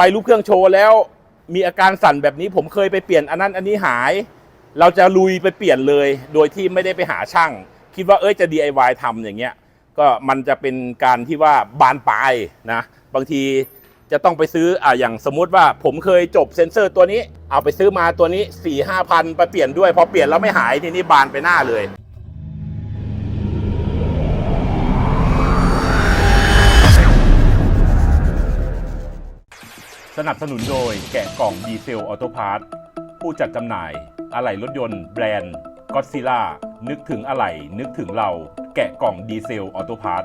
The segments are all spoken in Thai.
ไฟลุกเครื่องโชว์แล้วมีอาการสั่นแบบนี้ผมเคยไปเปลี่ยนอันนั้นอันนี้หาย เราจะลุยไปเปลี่ยนเลย โดยที่ไม่ได้ไปหาช่าง คิดว่าเอ้ยจะ DIY ทำอย่างเงี้ยก็มันจะเป็นการที่ว่าบานปลายนะบางทีจะต้องไปซื้ออ่าอย่างสมมุติว่าผมเคยจบเซ็นเซอร์ตัวนี้ เอาไปซื้อมาตัวนี้4ี่ห้าพันไปเปลี่ยนด้วยพอเปลี่ยนแล้วไม่หายทีนี้บานไปหน้าเลย สนับสนุนโดยแกะกล่องดีเซลออโตพาร์ทผู้จัดจำหน่าย อะไหล่รถยนต์แบรนด์ก็ซิล่านึกถึงอะไหล่นึกถึงเรา แกะกล่องดีเซลออโตพาร์ท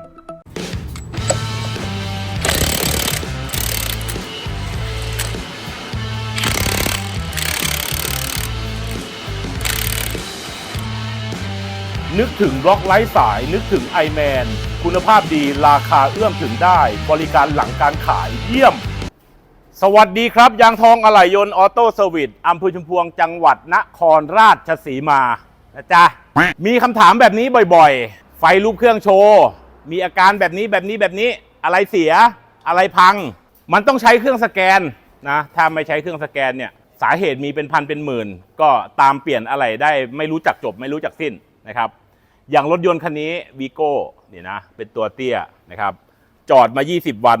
นึกถึงบล็อกไร้สาย นึกถึงไอแมนคุณภาพดีราคาเอื้อมถึงได้ บริการหลังการขายเยี่ยม สวัสดีครับ ยางทองอะไหล่ยนต์ออโต้เซอร์วิสอำเภอชุมพวงจังหวัดนครราชสีมานะจ๊ะ มีคำถามแบบนี้บ่อยๆ ไฟลูกเครื่องโชว์ มีอาการแบบนี้แบบนี้แบบนี้อะไรเสียอะไรพัง มันต้องใช้เครื่องสแกนนะ ถ้าไม่ใช้เครื่องสแกนเนี่ย สาเหตุมีเป็นพันเป็นหมื่น ก็ตามเปลี่ยนอะไรได้ไม่รู้จักจบไม่รู้จักสิ้นนะครับ อย่างรถยนต์คันนี้วีโก้เนี่ยนะเป็นตัวเตี้ยนะครับจอดมา 20 วัน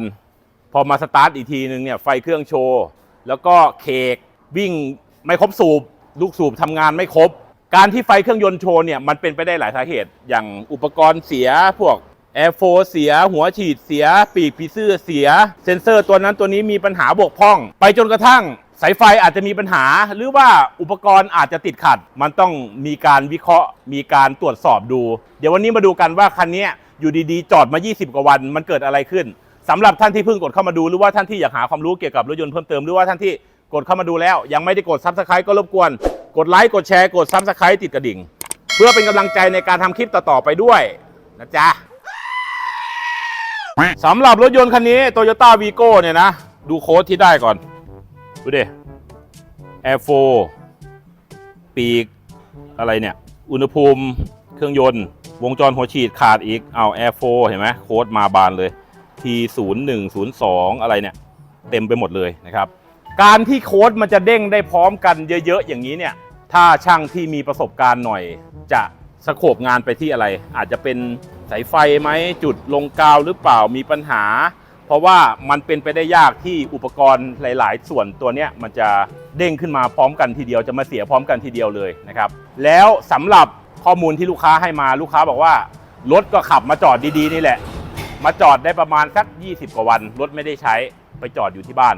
พอมาสตาร์ทอีกทีนึงเนี่ยไฟเครื่องโชว์ แล้วก็เคกวิ่งไม่ครบสูบ ลูกสูบทำงานไม่ครบ การที่ไฟเครื่องยนต์โชว์เนี่ยมันเป็นไปได้หลายสาเหตุ อย่างอุปกรณ์เสียพวกแอร์โฟเสีย หัวฉีดเสีย ปีกผีเสื้อเสีย เซ็นเซอร์ตัวนั้นตัวนี้มีปัญหาบกพร่อง ไปจนกระทั่งสายไฟอาจจะมีปัญหา หรือว่าอุปกรณ์อาจจะติดขัด มันต้องมีการวิเคราะห์ มีการตรวจสอบดู เดี๋ยววันนี้มาดูกันว่าคันนี้อยู่ดีๆ จอดมา 20 กว่าวันมันเกิดอะไรขึ้น สำหรับท่านที่เพิ่งกดเข้ามาดูหรือว่าท่านที่อยากหาความรู้เกี่ยวกับรถยนต์เพิ่มเติมหรือว่าท่านที่กดเข้ามาดูแล้ว ยังไม่ได้กดซับสไครต์ก็รบกวน กดไลค์กดแชร์กดซับสไครต์ติดกระดิ่ง เพื่อเป็นกำลังใจในการทำคลิปต่อๆไปด้วยนะจ๊ะสำหรับรถยนต์คันนี้ Toyota Vigo เนี่ยนะ ดูโค้ดที่ได้ก่อน ดูดิ Air 4 ปีกอะไรเนี่ย อุณหภูมิเครื่องยนต์ วงจรหัวฉีดขาดอีก เอา Air 4 เห็นไหมโค้ดมาบานเลย T 0 1 0 2 อะไรเนี่ย เต็มไปหมดเลยนะครับ การที่โค้ดมันจะเด้งได้พร้อมกันเยอะๆ อย่างนี้เนี่ย ถ้าช่างที่มีประสบการณ์หน่อย จะสโคบงานไปที่อะไร อาจจะเป็นสายไฟไหมจุดลงกาวหรือเปล่ามีปัญหา เพราะว่ามันเป็นไปได้ยากที่อุปกรณ์หลาย ๆ ส่วนตัวเนี้ยมันจะเด้งขึ้นมาพร้อมกันทีเดียวจะมาเสียพร้อมกันทีเดียวเลยนะครับ แล้วสำหรับข้อมูลที่ลูกค้าให้มาลูกค้าบอกว่ารถก็ขับมาจอดดี ๆ นี่แหละ มาจอดได้ประมาณสัก 20 กว่าวัน รถไม่ได้ใช้ไปจอดอยู่ที่บ้าน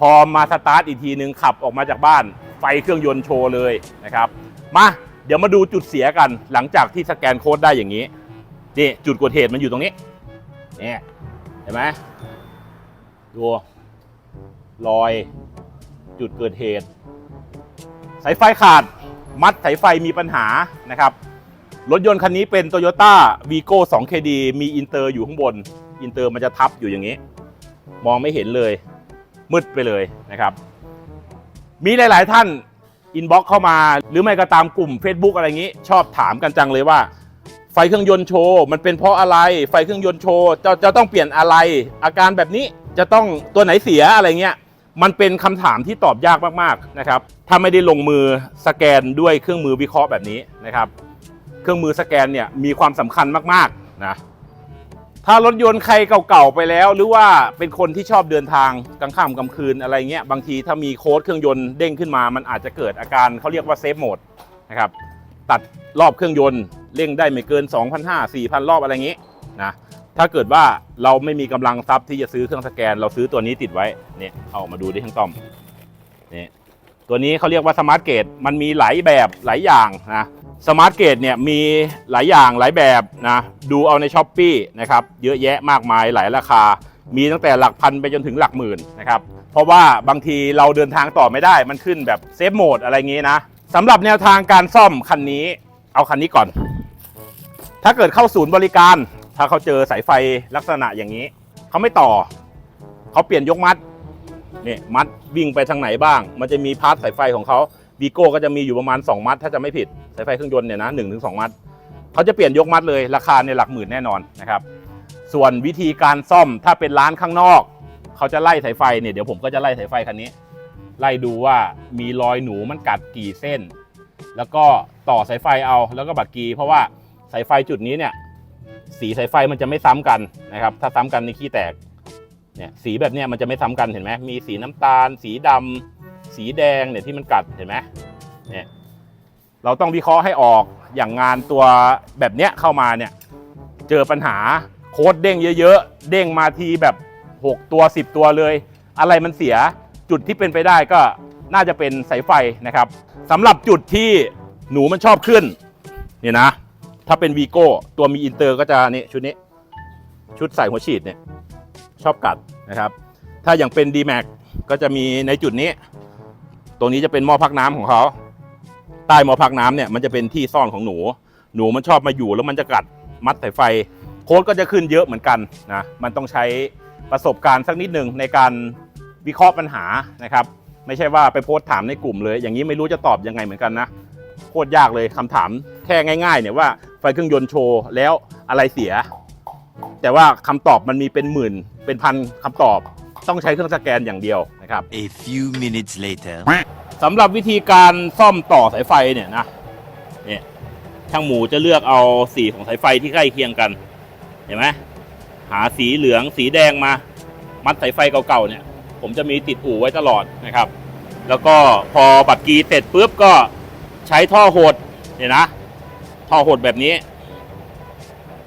พอมาสตาร์ทอีกทีหนึ่งขับออกมาจากบ้าน ไฟเครื่องยนต์โชว์เลยนะครับ มาเดี๋ยวมาดูจุดเสียกันหลังจากที่สแกนโค้ดได้อย่างนี้นี่จุดเกดเหตุมันอยู่ตรงนี้นี่เห็นไหมดูรอยจุดเกิดเหตุ สายไฟขาด มัดสายไฟมีปัญหานะครับ รถยนต์คันนี้เป็น Toyota Vigo 2KD มีอินเตอร์อยู่ข้างบน อินเตอร์มันจะทับอยู่อย่างนี้ มองไม่เห็นเลย มืดไปเลยนะครับ มีหลายๆท่านอินบ็อกเข้ามา หรือไม่ก็ตามกลุ่ม Facebook อะไรอย่างนี้ ชอบถามกันจังเลยว่า ไฟเครื่องยนต์โชว์ มันเป็นเพราะอะไร ไฟเครื่องยนต์โชว์จะจะต้องเปลี่ยนอะไร อาการแบบนี้จะต้องตัวไหนเสียอะไรเงี้ยมันเป็นคำถามที่ตอบยากมากๆนะครับ ถ้าไม่ได้ลงมือสแกนด้วยเครื่องมือวิเคราะห์แบบนี้นะครับ เครื่องมือสแกนเนี่ยมีความสำคัญมากๆนะถ้ารถยนต์ใครเก่าๆไปแล้ว หรือว่าเป็นคนที่ชอบเดินทางกลางค่ำกลางคืนอะไรเงี้ยบางทีถ้ามีโค้ดเครื่องยนต์เด้งขึ้นมา มันอาจจะเกิดอาการเขาเรียกว่าเซฟโหมดนะครับตัดรอบเครื่องยนต์เร่งได้ไม่เกิน 2,500 4,000 รอบอะไรอย่างงี้นะถ้าเกิดว่าเราไม่มีกำลังทรัพย์ที่จะซื้อเครื่องสแกน เราซื้อตัวนี้ติดไว้เนี่ยเอามาดูดิทั้งต้อมนี่ตัวนี้เขาเรียกว่าสมาร์ทเกตมันมีหลายแบบหลายอย่างนะ สมาร์ทเกตเนี่ยมีหลายอย่างหลายแบบนะดูเอาในช้อปปีนะครับเยอะแยะมากมายหลายราคา มีตั้งแต่หลักพันไปจนถึงหลักหมื่นนะครับเพราะว่าบางทีเราเดินทางต่อไม่ได้มันขึ้นแบบเซฟโหมดอะไรอย่างงี้นะสำหรับแนวทางการซ่อมคันนี้เอาคันนี้ก่อน ถ้าเกิดเข้าศูนย์บริการ ถ้าเขาเจอสายไฟลักษณะอย่างนี้ เขาไม่ต่อ เขาเปลี่ยนยกมัดนี่มัดวิ่งไปทางไหนบ้าง มันจะมีพาร์ทสายไฟของเขา วีโก้ก็จะมีอยู่ประมาณ 2 มัด ถ้าจะไม่ผิดสายไฟเครื่องยนต์เนี่ยนะหนึ่งถึงสองมัดเขาจะเปลี่ยนยกมัดเลยราคาในหลักหมื่นแน่นอนนะครับส่วนวิธีการซ่อมถ้าเป็นร้านข้างนอก เขาจะไล่สายไฟเนี่ยเดี๋ยวผมก็จะไล่สายไฟคันนี้ ไล่ดูว่ามีรอยหนูมันกัดกี่เส้น แล้วก็ต่อสายไฟเอาแล้วก็บัตรกี เพราะว่าสายไฟจุดนี้เนี่ยสีสายไฟมันจะไม่ซ้ำกันนะครับถ้าซ้ำกันในขี้แตกเนี่ยสีแบบเนี้ยมันจะไม่ซ้ำกันเห็นไหมมีสีน้ำตาล สีดำ สีแดงเนี่ยที่มันกัดเห็นไหมเนี่ยเราต้องวิเคราะห์ให้ออกอย่างงานตัวแบบเนี้ยเข้ามาเนี่ยเจอปัญหาโค้ดเด้งเยอะ ๆ เด้งมาทีแบบ 6 ตัว 10 ตัวเลย อะไรมันเสียจุดที่เป็นไปได้ก็น่าจะเป็นสายไฟนะครับสำหรับจุดที่หนูมันชอบขึ้นเนี่ยนะ ถ้าเป็นวีโก้ตัวมีอินเตอร์ก็จะนี่ชุดนี้ ชุดใส่หัวฉีดเนี่ยชอบกัดนะครับ ถ้าอย่างเป็น d m a x ก็จะมีในจุดนี้ ตรงนี้จะเป็นหม้อพักน้ำของเขา ใต้หม้อพักน้ำเนี่ยมันจะเป็นที่ซ่อนของหนู หนูมันชอบมาอยู่แล้วมันจะกัดมัดสายไฟ โค้ดก็จะขึ้นเยอะเหมือนกันนะมันต้องใช้ประสบการณ์สักนิดหนึ่งในการวิเคราะห์ปัญหานะครับ ไม่ใช่ว่าไปโพสต์ถามในกลุ่มเลย อย่างนี้ไม่รู้จะตอบยังไงเหมือนกันนะโคตรยากเลยคำถามแค่ง่าย ๆ เนี่ยว่าไฟเครื่องยนต์โชว์แล้วอะไรเสีย แต่ว่าคำตอบมันมีเป็นหมื่นเป็นพันคำตอบต้องใช้เครื่องสแกนอย่างเดียว ครับ A few minutes later. สำหรับวิธีการซ่อมต่อสายไฟเนี่ยนะเนี่ยช่างหมูจะเลือกเอาสีของสายไฟที่ใกล้เคียงกัน เห็นไหมหาสีเหลืองสีแดงมา มัดสายไฟเก่าๆเนี่ย ผมจะมีติดอู่ไว้ตลอดนะครับ แล้วก็พอบัตรกีเสร็จปุ๊บก็ใช้ท่อหดเนี่ยนะท่อหดแบบนี้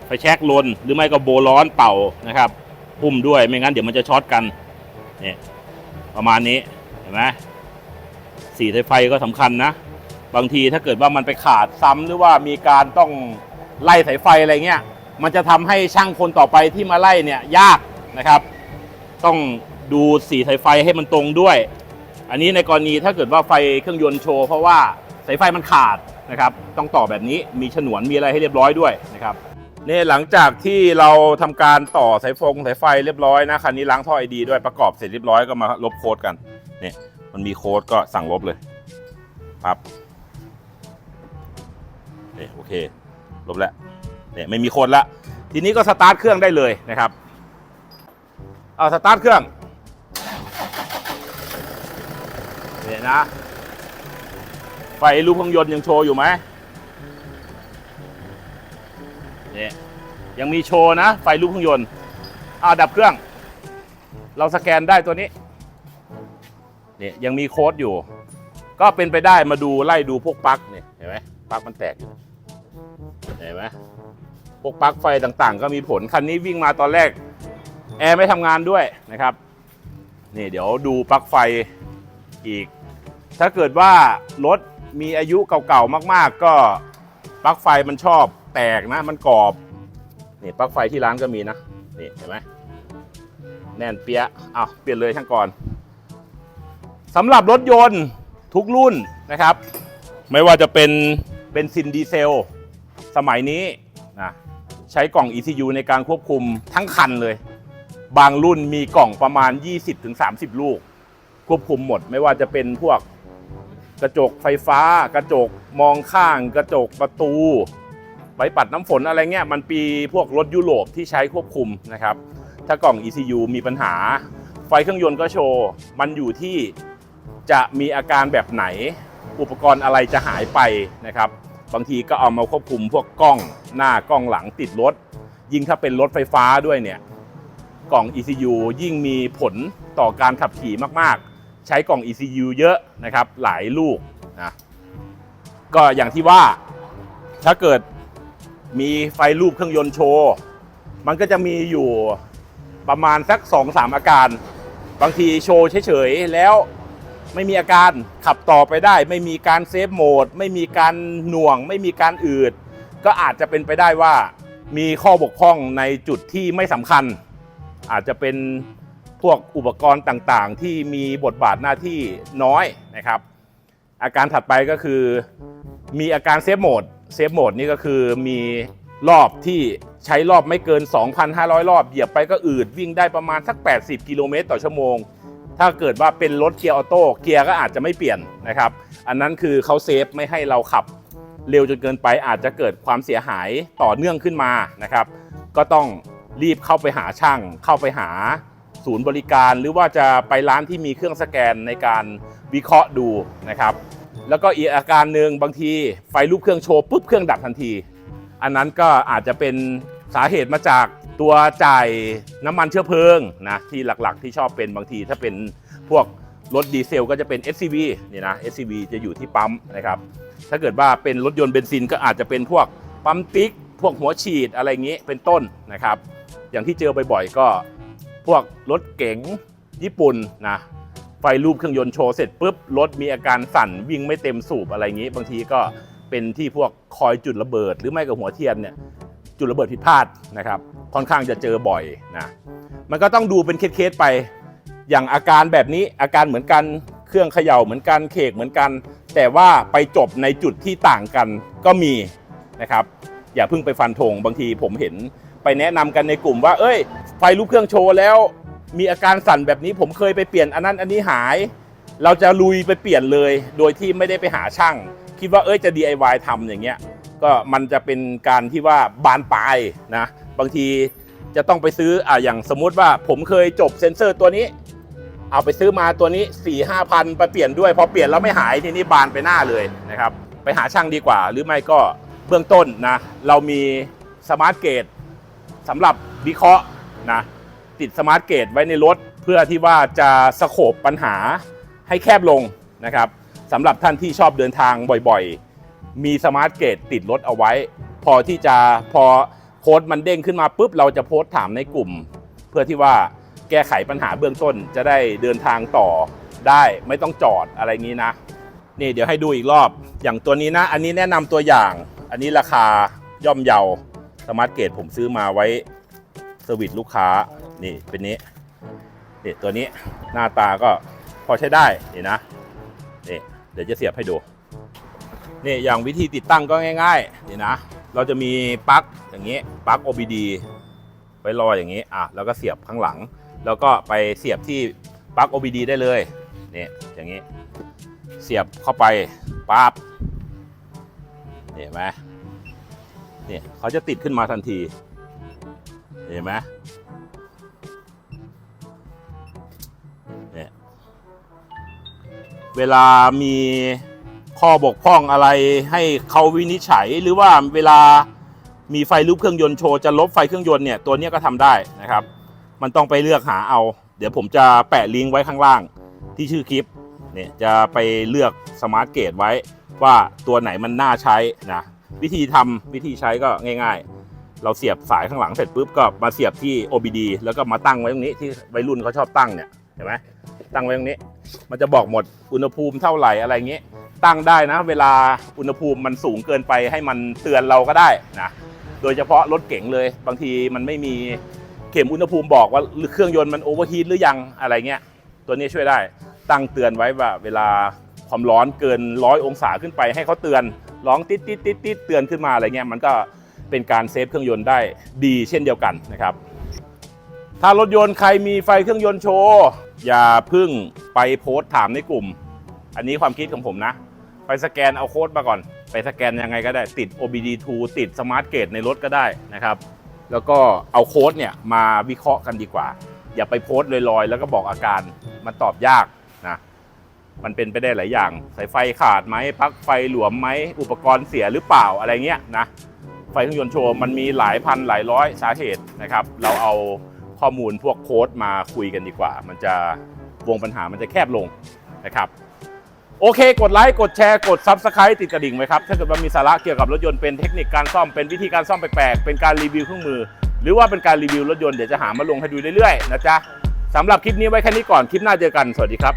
ไฟแช็กลนหรือไม่ก็โบร้อนเป่านะครับ พุ่มด้วยไม่งั้นเดี๋ยวมันจะช็อตกันเนี่ย ประมาณนี้เห็นไหมสีสายไฟก็สำคัญนะ บางทีถ้าเกิดว่ามันไปขาดซ้ำหรือว่ามีการต้องไล่สายไฟอะไรเงี้ย มันจะทำให้ช่างคนต่อไปที่มาไล่เนี่ยยากนะครับ ต้องดูสีสายไฟให้มันตรงด้วย อันนี้ในกรณีถ้าเกิดว่าไฟเครื่องยนต์โชว์เพราะว่าสายไฟมันขาดนะครับ ต้องต่อแบบนี้มีฉนวนมีอะไรให้เรียบร้อยด้วยนะครับ นี่หลังจากที่เราทำการต่อสายฟงสายไฟเรียบร้อยนะคันนี้ล้างท่อไอดีด้วยประกอบเสร็จเรียบร้อยก็มาลบโค้ดกันนี่มันมีโค้ดก็สั่งลบเลยปั๊บเนี่ยโอเค ลบแล้วเนี่ยไม่มีโค้ดละทีนี้ก็สตาร์ทเครื่องได้เลยนะครับเอาสตาร์ทเครื่องเนี่ยนะไฟลูกเครืองยนต์ยังโชว์อยู่ไหม นี่ยังมีโชว์นะ ไฟลูกเครื่องยนต์เอาดับเครื่อง เราสแกนได้ตัวนี้เนี่ยยังมีโค้ดอยู่ ก็เป็นไปได้มาดูไล่ดูพวกปลั๊กเนี่ยเห็นไหมปลั๊กมันแตกอยู่เห็นไหมพวกปลั๊กไฟต่างๆ ก็มีผลคันนี้วิ่งมาตอนแรกแอร์ไม่ทำงานด้วยนะครับนี่เดี๋ยวดูปลั๊กไฟอีก ถ้าเกิดว่ารถมีอายุเก่าๆมาก ๆ ก็ปลั๊กไฟมันชอบ แตกนะ มันกรอบนี่ปลั๊กไฟที่ร้านก็มีนะนี่เห็นไหมแน่นเปี้ยะอ้าเปลี่ยนเลยช่างก่อนสำหรับรถยนต์ทุกรุ่นนะครับ ไม่ว่าจะเป็นเบนซินดีเซล สมัยนี้นะใช้กล่อง ECU ในการควบคุมทั้งคันเลย บางรุ่นมีกล่องประมาณ 20-30 ลูก ควบคุมหมด ไม่ว่าจะเป็นพวกกระจกไฟฟ้ากระจกมองข้าง กระจกประตู ไว้ปัดน้ำฝนอะไรเงี้ยมันปีพวกรถยุโรปที่ใช้ควบคุมนะครับ ถ้ากล่อง ECU มีปัญหา ไฟเครื่องยนต์ก็โชว์ มันอยู่ที่จะมีอาการแบบไหน อุปกรณ์อะไรจะหายไปนะครับ บางทีก็เอามาควบคุมพวกกล้องหน้ากล้องหลังติดรถ ยิ่งถ้าเป็นรถไฟฟ้าด้วยเนี่ย กล่อง ECU ยิ่งมีผลต่อการขับขี่มากๆ ใช้กล่อง ECU เยอะนะครับ หลายลูกนะก็อย่างที่ว่าถ้าเกิด มีไฟรูปเครื่องยนต์โชว์ มันก็จะมีอยู่ประมาณสัก 2-3 อาการ บางทีโชว์เฉยๆ แล้วไม่มีอาการขับต่อไปได้ ไม่มีการเซฟโหมด ไม่มีการหน่วง ไม่มีการอืด ก็อาจจะเป็นไปได้ว่ามีข้อบกพร่องในจุดที่ไม่สำคัญ อาจจะเป็นพวกอุปกรณ์ต่างๆ ที่มีบทบาทหน้าที่น้อยนะครับ อาการถัดไปก็คือ มีอาการเซฟโหมดเซฟโหมดนี่ก็คือมีรอบที่ใช้รอบไม่เกิน 2,500 รอบ เหยียบไปก็อืดวิ่งได้ประมาณสัก 80 กิโลเมตรต่อชั่วโมง ถ้าเกิดว่าเป็นรถเกียร์ออโต้เกียร์ก็อาจจะไม่เปลี่ยนนะครับ อันนั้นคือเขาเซฟไม่ให้เราขับเร็วจนเกินไปอาจจะเกิดความเสียหายต่อเนื่องขึ้นมานะครับ ก็ต้องรีบเข้าไปหาช่างเข้าไปหา ศูนย์บริการ หรือว่าจะไปร้านที่มีเครื่องสแกนในการวิเคราะห์ดูนะครับ แล้วก็อีกอาการหนึ่งบางทีไฟรูปเครื่องโชว์ปุ๊บเครื่องดับทันที อันนั้นก็อาจจะเป็นสาเหตุมาจากตัวจ่ายน้ำมันเชื้อเพลิงนะที่หลักๆ ที่ชอบเป็นบางทีถ้าเป็นพวกรถดีเซลก็จะเป็น SCV นี่นะ SCV จะอยู่ที่ปั๊มนะครับ ถ้าเกิดว่าเป็นรถยนต์เบนซินก็อาจจะเป็นพวกปั๊มติ๊ก พวกหัวฉีดอะไรอย่างนี้เป็นต้นนะครับ อย่างที่เจอบ่อยๆก็ พวกรถเก๋งญี่ปุ่นนะไฟรูปเครื่องยนต์โชว์เสร็จปุ๊บรถมีอาการสั่นวิ่งไม่เต็มสูบอะไรอย่างนี้ บางทีก็เป็นที่พวกคอยจุดระเบิด หรือไม่กับหัวเทียนเนี่ยจุดระเบิดผิดพลาดนะครับ ค่อนข้างจะเจอบ่อยนะมันก็ต้องดูเป็นเคสๆไปอย่างอาการแบบนี้อาการเหมือนกันเครื่องเขย่าเหมือนกันเคกเหมือนกัน แต่ว่าไปจบในจุดที่ต่างกันก็มีนะครับ อย่าเพิ่งไปฟันธงบางทีผมเห็น ไปแนะนำกันในกลุ่มว่า เอ้ย ไฟลุกเครื่องโชว์แล้ว มีอาการสั่นแบบนี้ผมเคยไปเปลี่ยนอันนั้นอันนี้หาย เราจะลุยไปเปลี่ยนเลย โดยที่ไม่ได้ไปหาช่าง คิดว่าเอ้ยจะ DIY ทำอย่างเงี้ยก็มันจะเป็นการที่ว่าบานปลายนะบางทีจะต้องไปซื้ออะอย่างสมมุติว่าผมเคยจบเซ็นเซอร์ตัวนี้ เอาไปซื้อมาตัวนี้4ี่ห้าพันไปเปลี่ยนด้วยพอเปลี่ยนแล้วไม่หายทีนี้บานไปหน้าเลยนะครับไปหาช่างดีกว่า หรือไม่ก็เบื้องต้นนะเรามีสมาร์ทเกต สำหรับวิเคราะห์นะติดสมาร์ทเกตไว้ในรถ เพื่อที่ว่าจะสโคบปัญหาให้แคบลงนะครับสำหรับท่านที่ชอบเดินทางบ่อยๆ มีสมาร์ทเกตติดรถเอาไว้ พอที่จะพอโค้ดมันเด้งขึ้นมาปุ๊บเราจะโพสต์ถามในกลุ่ม เพื่อที่ว่าแก้ไขปัญหาเบื้องต้นจะได้เดินทางต่อได้ไม่ต้องจอดอะไรงี้นะ นี่เดี๋ยวให้ดูอีกรอบ อย่างตัวนี้นะ อันนี้แนะนำตัวอย่าง อันนี้ราคาย่อมเยา สมาร์ทเกตผมซื้อมาไว้เซอร์วิสลูกค้านี่เป็นนี้นี่ตัวนี้หน้าตาก็พอใช้ได้นี่นะนี่เดี๋ยวจะเสียบให้ดูนี่อย่างวิธีติดตั้งก็ง่ายๆนี่นะเราจะมีปลั๊กอย่างนี้ปลั๊ก OBD ไว้รออย่างนี้อะแล้วก็เสียบข้างหลัง แล้วก็ไปเสียบที่ปลั๊ก OBD ได้เลยนี่อย่างนี้ เสียบเข้าไปปั๊บเห็นไหม เนี่ยเขาจะติดขึ้นมาทันที เห็นไหมเนี่ยเวลามีข้อบกพร่องอะไรให้เขาวินิจฉัยหรือว่าเวลามีไฟลุกเครื่องยนต์โชว์จะลบไฟเครื่องยนต์เนี่ยตัวนี้ก็ทำได้นะครับ มันต้องไปเลือกหาเอา เดี๋ยวผมจะแปะลิงก์ไว้ข้างล่างที่ชื่อคลิปเนี่ยจะไปเลือกสมาร์ทเกตไว้ว่าตัวไหนมันน่าใช้นะ วิธีทำวิธีใช้ก็ง่าย ๆ เราเสียบสายข้างหลังเสร็จปุ๊บก็มาเสียบที่ OBD แล้วก็มาตั้งไว้ตรงนี้ที่วัยรุ่นเขาชอบตั้งเนี่ยเห็นไหมตั้งไว้ตรงนี้ มันจะบอกหมดอุณหภูมิเท่าไหร่อะไรเงี้ยตั้งได้นะ เวลาอุณหภูมิมันสูงเกินไปให้มันเตือนเราก็ได้นะโดยเฉพาะรถเก๋งเลย บางทีมันไม่มีเข็มอุณหภูมิบอกว่าเครื่องยนต์มันโอเวอร์ฮีทหรือยังอะไรเงี้ยตัวนี้ช่วยได้ตั้งเตือนไว้ว่าเวลาความร้อนเกินร้อยองศาขึ้นไปให้เขาเตือน ร้องติดติดติดติดเตือนขึ้นมาอะไรเงี้ยมันก็เป็นการเซฟเครื่องยนต์ได้ดีเช่นเดียวกันนะครับ ถ้ารถยนต์ใครมีไฟเครื่องยนต์โชว์ อย่าเพึ่งไปโพสต์ถามในกลุ่ม อันนี้ความคิดของผมนะ ไปสแกนเอาโค้ดมาก่อน ไปสแกนยังไงก็ได้ติด OBD2 ติดสมาร์ทเกตในรถก็ได้นะครับแล้วก็เอาโค้ดเนี่ยมาวิเคราะห์กันดีกว่า อย่าไปโพสต์ลอยๆ แล้วก็บอกอาการมันตอบยากนะ มันเป็นไปได้หลายอย่าง สายไฟขาดไหมปลั๊กไฟหลวมไหมอุปกรณ์เสียหรือเปล่าอะไรเงี้ยนะไฟเครื่องยนต์โชว์มันมีหลายพันหลายร้อยสาเหตุนะครับ เราเอาข้อมูลพวกโค้ดมาคุยกันดีกว่า มันจะวงปัญหามันจะแคบลงนะครับโอเค กดไลค์ กดแชร์ กด Subscribe ติดกระดิ่งไว้ครับ ถ้าเกิดว่ามีสาระเกี่ยวกับรถยนต์เป็นเทคนิคการซ่อม เป็นวิธีการซ่อมแปลกๆ เป็นการรีวิวเครื่องมือ หรือว่าเป็นการรีวิวรถยนต์ เดี๋ยวจะหามาลงให้ดูเรื่อยๆ นะจ๊ะสำหรับคลิปนี้ไว้แค่นี้ก่อน คลิปหน้าเจอกัน สวัสดีครับ